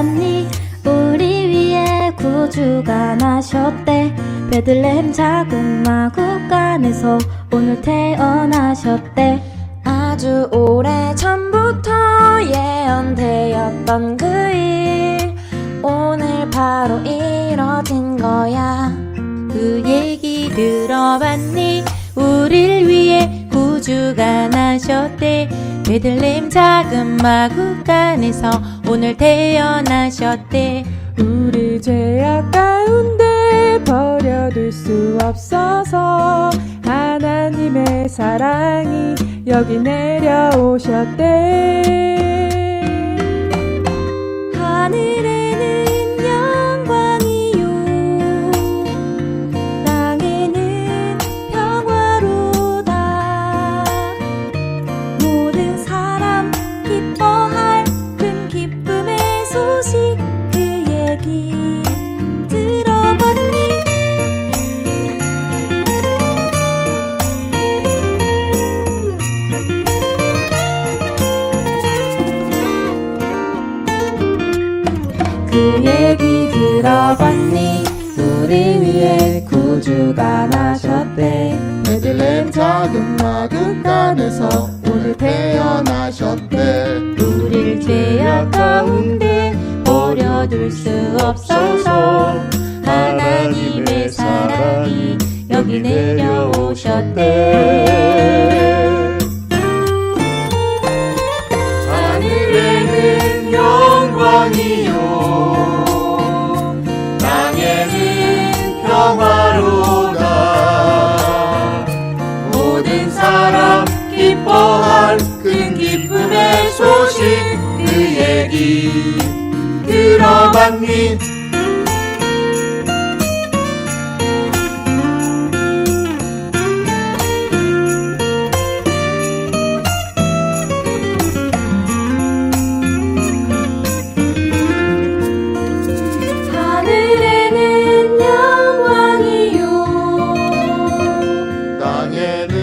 들어봤니? 우리 위에 구주가 나셨대. 베들레헴 작은 마국간에서 오늘 태어나셨대. 아주 오래 전부터 예언되었던 그 일. 오늘 바로 이뤄진 거야. 그 얘기 들어봤니? 우릴 위해 구주가 나셨대. 베들레헴 작은 마국간에서 오늘 태어나셨대. 우리 죄악 가운데 버려둘 수 없어서 하나님의 사랑이 여기 내려오셨대 그 얘기 들어봤니? 우리 위해 구주가 나셨대. 베들레헴 작은 마국간에서 오늘 태어나셨대. 우릴 죄악 가운데 버려둘 수 없어서 기뻐할 큰 기쁨의 소식 그 얘기. 들어봤니? 하늘에는 영광이요. 땅에는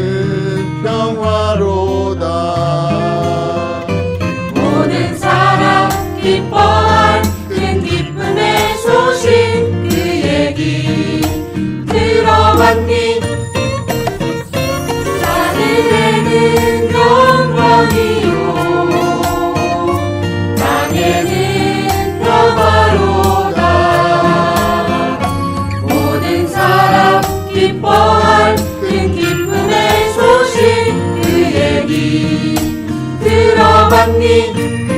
기뻐할 큰 기쁨의 소식 그 얘기 들어봤니